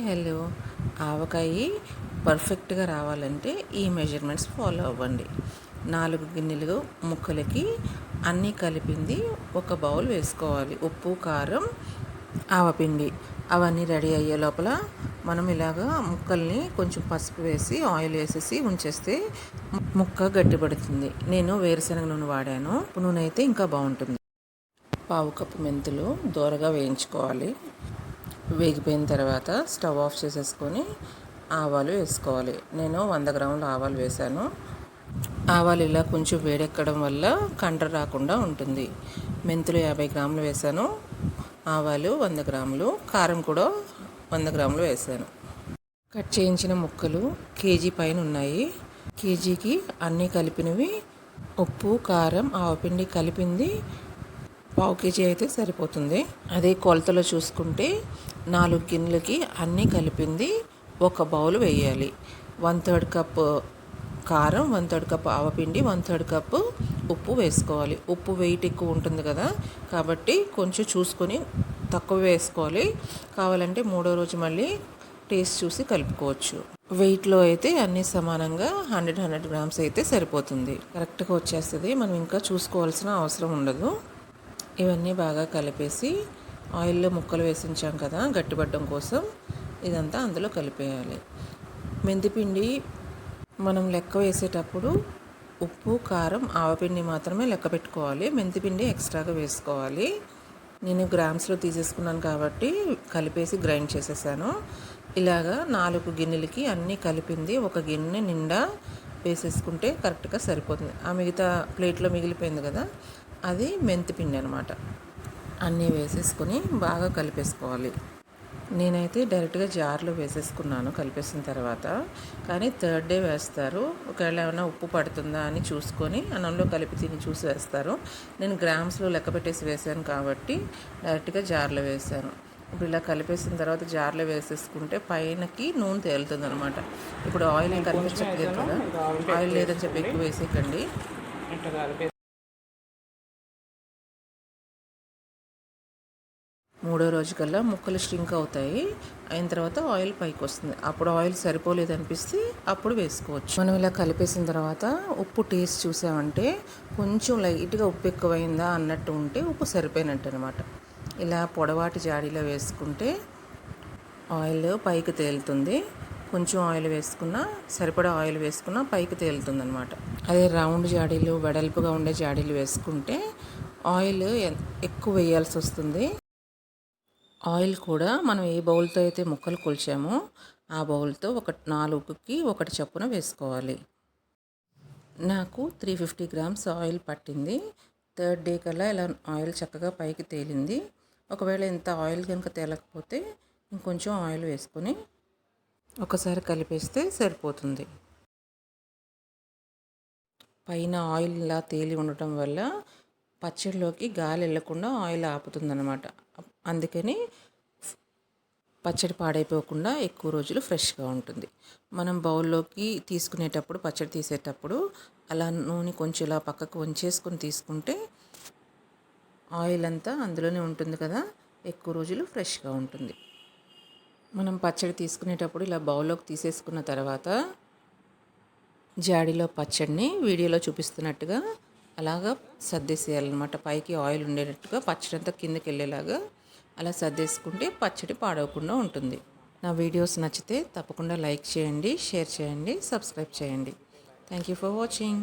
Hello hello. ఆవకాయ పర్ఫెక్ట్గా రావాలంటే ఈ మెజర్మెంట్స్ ఫాలో అవ్వండి. నాలుగు గిన్నెలు ముక్కలకి అన్నీ కలిపింది ఒక బౌల్ వేసుకోవాలి. ఉప్పు కారం ఆవపిండి. అవన్నీ రెడీ అయ్యే లోపల మనం ఇలాగా ముక్కల్ని కొంచెం పసుపు వేసి ఆయిల్ వేసేసి ఉంచేస్తే ముక్క గట్టిపడుతుంది. నేను వేరుశనగ నూనె వాడాను. నూనె అయితే ఇంకా బాగుంటుంది. పావు కప్పు మెంతులు దోరగా వేయించుకోవాలి. వేగిపోయిన తర్వాత స్టవ్ ఆఫ్ చేసేసుకొని ఆవాలు వేసుకోవాలి. నేను వంద గ్రాముల ఆవాలు వేశాను. ఆవాలు ఇలా కొంచెం వేడెక్కడం వల్ల కండ్ర రాకుండా ఉంటుంది. మెంతులు యాభై గ్రాములు వేశాను. ఆవాలు వంద గ్రాములు కారం కూడా వంద గ్రాములు వేశాను. కట్ చేయించిన ముక్కలు కేజీ పైన ఉన్నాయి. కేజీకి అన్నీ కలిపినవి. ఉప్పు కారం ఆవపిండి కలిపింది. పావు కేజీ అయితే సరిపోతుంది. అదే కొలతలో చూసుకుంటే నాలుగు గిన్నెలకి అన్నీ కలిపింది ఒక బౌల్ వేయాలి. వన్ థర్డ్ కప్ కారం వన్ థర్డ్ కప్ ఆవపిండి వన్ థర్డ్ కప్ ఉప్పు వేసుకోవాలి. ఉప్పు వెయిట్ ఎక్కువ ఉంటుంది కదా కాబట్టి కొంచెం చూసుకొని తక్కువ వేసుకోవాలి. కావాలంటే మూడో రోజు మళ్ళీ టేస్ట్ చూసి కలుపుకోవచ్చు. వెయిట్లో అయితే అన్నీ సమానంగా హండ్రెడ్ హండ్రెడ్ గ్రామ్స్ అయితే సరిపోతుంది. కరెక్ట్గా వచ్చేస్తుంది. మనం ఇంకా చూసుకోవాల్సిన అవసరం ఉండదు. ఇవన్నీ బాగా కలిపేసి ఆయిల్లో ముక్కలు వేసించాం కదా గట్టిపడడం కోసం. ఇదంతా అందులో కలిపేయాలి. మెంతిపిండి మనం లెక్క వేసేటప్పుడు ఉప్పు కారం ఆవపిండి మాత్రమే లెక్క పెట్టుకోవాలి. మెంతిపిండి ఎక్స్ట్రాగా వేసుకోవాలి. నేను గ్రామ్స్లో తీసేసుకున్నాను కాబట్టి కలిపేసి గ్రైండ్ చేసేసాను. ఇలాగా నాలుగు గిన్నెలకి అన్నీ కలిపింది. ఒక గిన్నె నిండా వేసేసుకుంటే కరెక్ట్గా సరిపోతుంది. ఆ మిగతా ప్లేట్లో మిగిలిపోయింది కదా అది మెంతిపిండి అనమాట అన్నీ వేసేసుకొని బాగా కలిపేసుకోవాలి. నేనైతే డైరెక్ట్గా జార్లో వేసేసుకున్నాను కలిపేసిన తర్వాత. కానీ థర్డ్ డే వేస్తారు. ఒకవేళ ఏమైనా ఉప్పు పడుతుందా అని చూసుకొని అన్నంలో కలిపి తిని చూసి వేస్తారు. నేను గ్రామ్స్లో లెక్క పెట్టేసి వేసాను కాబట్టి డైరెక్ట్గా జార్లో వేసాను. ఇప్పుడు ఇలా కలిపేసిన తర్వాత జార్లో వేసేసుకుంటే పైనకి నూనె తేలుతుంది అనమాట ఇప్పుడు ఆయిల్ కనిపించట్లేదు కదా. ఆయిల్ లేదని చెప్పి ఎక్కువ వేసేయకండి. మూడో రోజు కల్లా ముక్కలు స్ట్రింక్ అవుతాయి. అయిన తర్వాత ఆయిల్ పైకి వస్తుంది. అప్పుడు ఆయిల్ సరిపోలేదు అనిపిస్తే అప్పుడు వేసుకోవచ్చు. మనం ఇలా కలిపేసిన తర్వాత ఉప్పు టేస్ట్ చూసామంటే కొంచెం లైట్గా ఉప్పు ఎక్కువైందా అన్నట్టు ఉంటే ఉప్పు సరిపోయినట్టు అనమాట ఇలా పొడవాటి జాడీలో వేసుకుంటే ఆయిల్ పైకి తేలుతుంది. కొంచెం ఆయిల్ వేసుకున్న సరిపడా ఆయిల్ వేసుకున్న పైకి తేలుతుంది అనమాట అదే రౌండ్ జాడీలు వెడల్పుగా ఉండే జాడీలు వేసుకుంటే ఆయిల్ ఎక్కువ వేయాల్సి వస్తుంది. ఆయిల్ కూడా మనం ఏ బౌల్తో అయితే ముక్కలు కొలిచామో ఆ బౌల్తో ఒక నాలుగుకి ఒకటి చప్పున వేసుకోవాలి. నాకు త్రీ ఫిఫ్టీ గ్రామ్స్ ఆయిల్ పట్టింది. థర్డ్ డే కల్లా ఇలా ఆయిల్ చక్కగా పైకి తేలింది. ఒకవేళ ఇంత ఆయిల్ కనుక తేలకపోతే ఇంకొంచెం ఆయిల్ వేసుకొని ఒకసారి కలిపేస్తే సరిపోతుంది. పైన ఆయిల్ ఇలా తేలి ఉండటం వల్ల పచ్చడిలోకి గాలి వెళ్ళకుండా ఆయిల్ ఆపుతుందన్నమాట. అందుకని పచ్చడి పాడైపోకుండా ఎక్కువ రోజులు ఫ్రెష్గా ఉంటుంది. మనం బౌల్లోకి తీసుకునేటప్పుడు పచ్చడి తీసేటప్పుడు అలా నూనె కొంచెం ఇలా పక్కకు వంచేసుకొని తీసుకుంటే ఆయిల్ అంతా అందులోనే ఉంటుంది కదా ఎక్కువ రోజులు ఫ్రెష్గా ఉంటుంది. మనం పచ్చడి తీసుకునేటప్పుడు ఇలా బౌల్లోకి తీసేసుకున్న తర్వాత జాడీలో పచ్చడిని వీడియోలో చూపిస్తున్నట్టుగా అలాగా సర్దేసేయాలన్నమాట. పైకి ఆయిల్ ఉండేటట్టుగా పచ్చడి అంతా కిందకి వెళ్ళేలాగా అలా సర్దేసుకుంటే పచ్చడి పాడవకుండా ఉంటుంది. నా వీడియోస్ నచ్చితే తప్పకుండా లైక్ చేయండి షేర్ చేయండి సబ్స్క్రైబ్ చేయండి. Thank you for watching